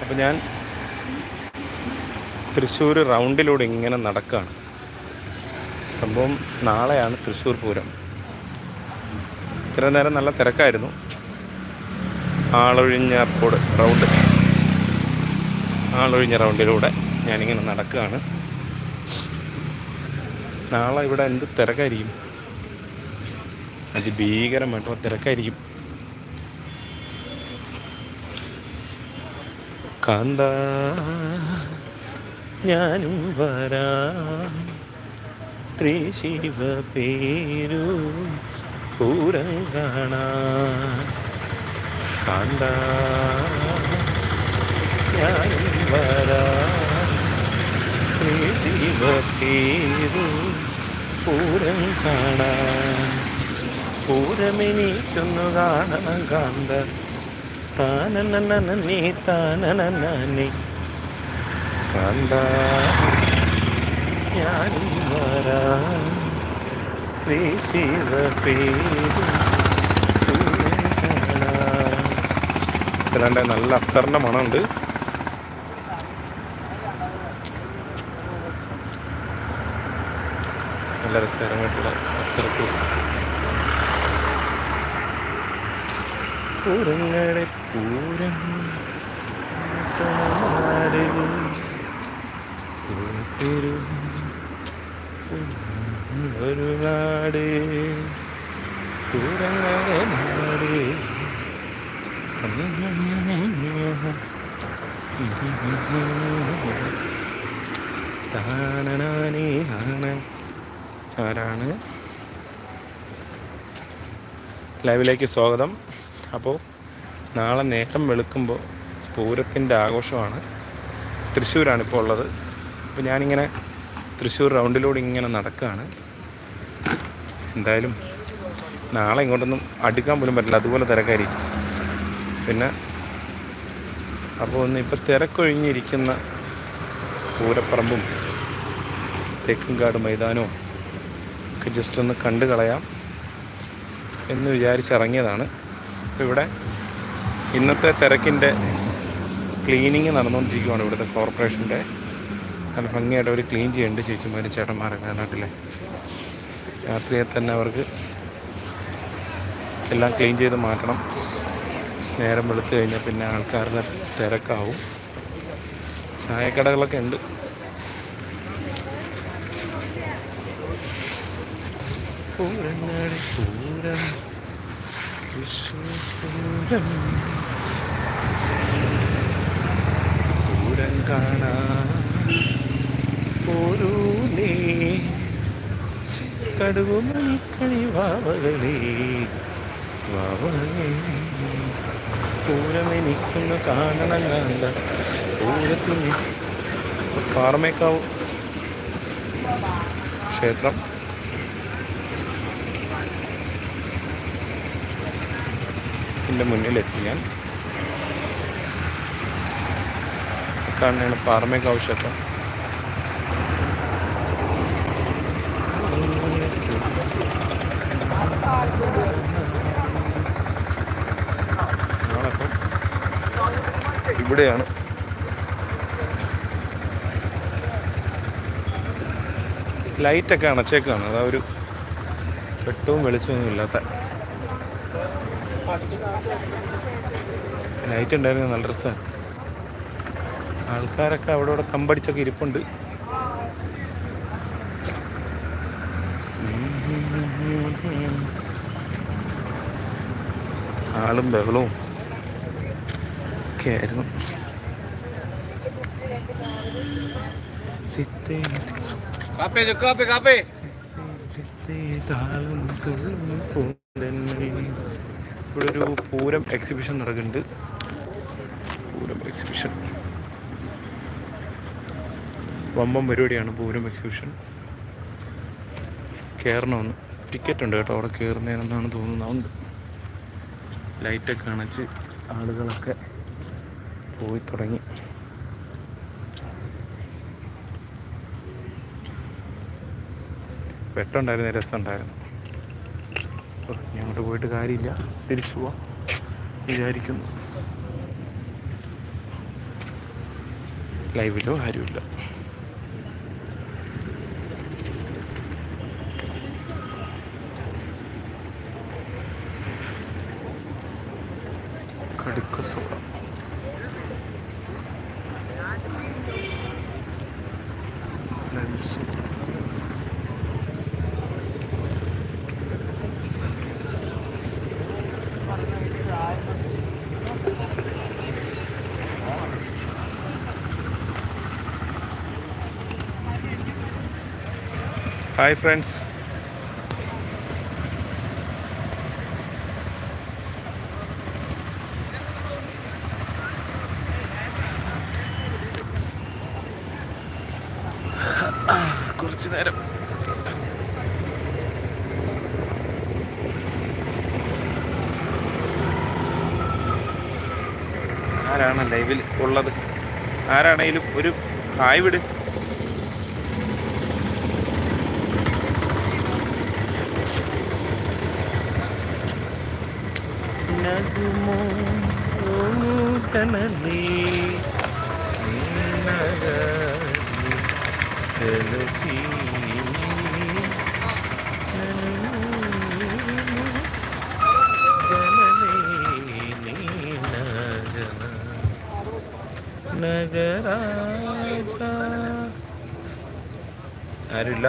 അപ്പോൾ ഞാൻ തൃശ്ശൂർ റൗണ്ടിലൂടെ ഇങ്ങനെ നടക്കുകയാണ് സംഭവം നാളെയാണ് തൃശ്ശൂർ പൂരം. ഇത്ര നേരം നല്ല തിരക്കായിരുന്നു. ആളൊഴിഞ്ഞ റോഡ് റൗണ്ട്. ആളൊഴിഞ്ഞ റൗണ്ടിലൂടെ ഞാനിങ്ങനെ നടക്കുകയാണ് നാളെ ഇവിടെ എന്ത് തിരക്കായിരിക്കും? അതിഭീകരമായിട്ടുള്ള തിരക്കായിരിക്കും. കാന്ത ഞാനും വരാം. ത്രിശിവ പേരു പൂരം കാണാൻ കാന്ത ഞാനും വരാം. ത്രിശിവ പേരു പൂരം കാണാൻ പൂരമെനിക്കൊന്നു കാണണം കാന്ത. ഇതാണ്ട് നല്ല അത്തറിന്റെ മണമുണ്ട്. നല്ല രസകരമായിട്ടുള്ള അത്തരത്തിൽ പൂരങ്ങളെ പൂരം ഒരു നാട് പൂരങ്ങളെ നാട് താനനാനേ ആന ആരാണ്? ലൈവിലേക്ക് സ്വാഗതം. അപ്പോൾ നാളെ നേരം വെളുക്കുമ്പോൾ പൂരത്തിന്റെ ആഘോഷമാണ്. തൃശ്ശൂരാണ് ഇപ്പോൾ ഉള്ളത്. അപ്പോൾ ഞാനിങ്ങനെ തൃശ്ശൂർ റൗണ്ടിലൂടെ ഇങ്ങനെ നടക്കുകയാണ്. എന്തായാലും നാളെ ഇങ്ങോട്ടൊന്നും അടുക്കാൻ പോലും പറ്റില്ല. അതുപോലെ തിരക്കാരി പിന്നെ അപ്പോൾ ഒന്ന് ഇപ്പോൾ തിരക്കൊഴിഞ്ഞിരിക്കുന്ന പൂരപ്പറമ്പും തേക്കുംകാട് മൈതാനവും ഒക്കെ ജസ്റ്റ് ഒന്ന് കണ്ടു കളയാം എന്ന് വിചാരിച്ചിറങ്ങിയതാണ്. അപ്പോൾ ഇവിടെ ഇന്നത്തെ തിരക്കിന്റെ ക്ലീനിങ് നടന്നുകൊണ്ടിരിക്കുകയാണ് ഇവിടുത്തെ കോർപ്പറേഷന്റെ. നല്ല ഭംഗിയായിട്ട് അവർ ക്ലീൻ ചെയ്യുന്നുണ്ട് ചേച്ചിമാർ ചേട്ടന്മാരൊക്കെ നാട്ടിലെ. രാത്രിയെ തന്നെ അവർക്ക് എല്ലാം ക്ലീൻ ചെയ്ത് മാറ്റണം. നേരം വെളുത്ത് കഴിഞ്ഞാൽ പിന്നെ ആൾക്കാരുടെ തിരക്കാവും. ചായക്കടകളൊക്കെ ഉണ്ട്. പൂരങ്ങാടി പൂരം. തൃശ്ശൂർ പൂരം കാണാ കാണാൻ പോരൂ നീ കടുകുമണിക്കണി വാവകളേ വാവകളേ. കാണണം കാന്ത പൂരത്തിന് പാറമേക്കാവ് ക്ഷേത്രം. എന്റെ മുന്നിലെത്തി ഞാൻ കാണുന്നതാണ് പാറമേക്കാവ് ക്ഷേത്രം ഇവിടെയാണ്. ലൈറ്റൊക്കെ അണച്ചേക്കാണ്. അതാ ഒരു വെട്ടവും വെളിച്ചമൊന്നും ഇല്ലാത്ത ലൈറ്റ് ഉണ്ടായിരുന്നു നല്ല രസമാണ് ആൾക്കാരൊക്കെ അവിടെ ഇവിടെ കമ്പടിച്ചൊക്കെ ഇരിപ്പുണ്ട് ആളും ബഹളവും ഒക്കെ ആയിരുന്നു കാപ്പേ കാപ്പേ കാപ്പേ. താളം. ഇവിടെ ഒരു പൂരം എക്സിബിഷൻ നടക്കുന്നുണ്ട്. പൂരം എക്സിബിഷൻ വമ്പം പരിപാടിയാണ് പൂരം എക്സിബിഷൻ കയറണമെന്ന് ടിക്കറ്റ് ഉണ്ട് കേട്ടോ അവിടെ കയറുന്നതിനെന്നാണ് തോന്നുന്നത്. ലൈറ്റൊക്കെ അണച്ച് ആളുകളൊക്കെ പോയി തുടങ്ങി. പെട്ടുണ്ടായിരുന്നു രസമുണ്ടായിരുന്നു അങ്ങോട്ട് പോയിട്ട് കാര്യമില്ല. തിരിച്ചു പോവാം. വിചാരിക്കുന്നു. ലൈവിലോ കാര്യമില്ല കടുക്ക സോള ലൈവ് ഹായ് ഫ്രണ്ട്സ്. കുറച്ച് നേരം. ആരാണ് ലൈവിൽ ഉള്ളത്? ആരാണേലും ഒരു ഹായ് വിട്. ഓമോ ഓമനലേ തുളസി. നഗരാജ. ആരുമില്ല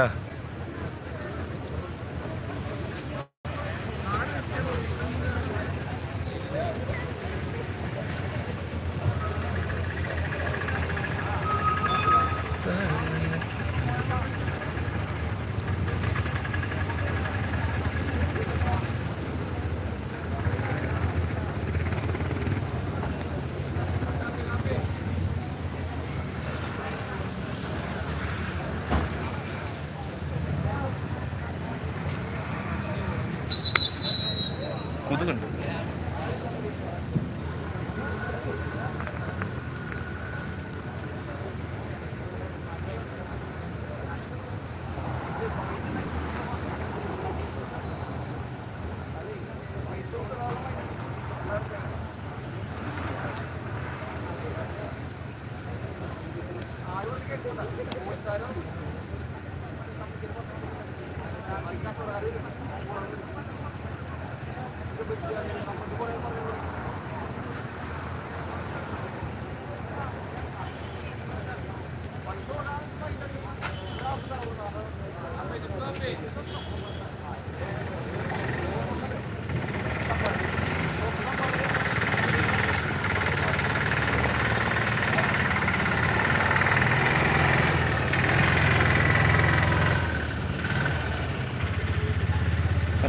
보드 근데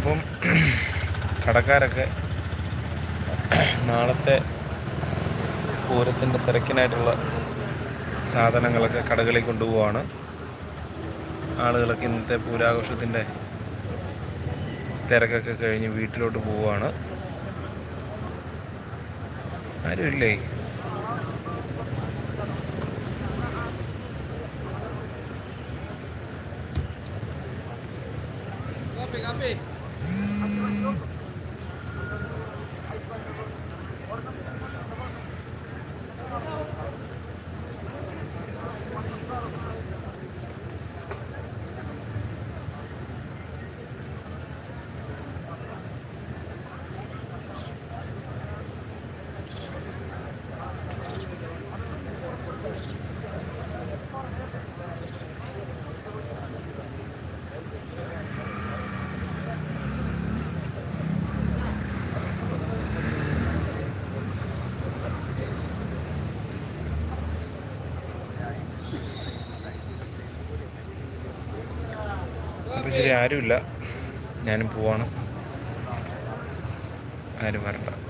അപ്പം കടക്കാരൊക്കെ നാളത്തെ പൂരത്തിന്റെ തിരക്കിനായിട്ടുള്ള സാധനങ്ങളൊക്കെ കടകളിൽ കൊണ്ടുപോവാണ്. ആളുകളൊക്കെ ഇന്നത്തെ പൂരാഘോഷത്തിന്റെ തിരക്കൊക്കെ കഴിഞ്ഞ് വീട്ടിലോട്ട് പോവുകയാണ് ആരുമില്ലേ Okay. 아, 이거 이거. ശരി ആരുമില്ല. ഞാനും പോവാണ്. ആരും വരണ്ട.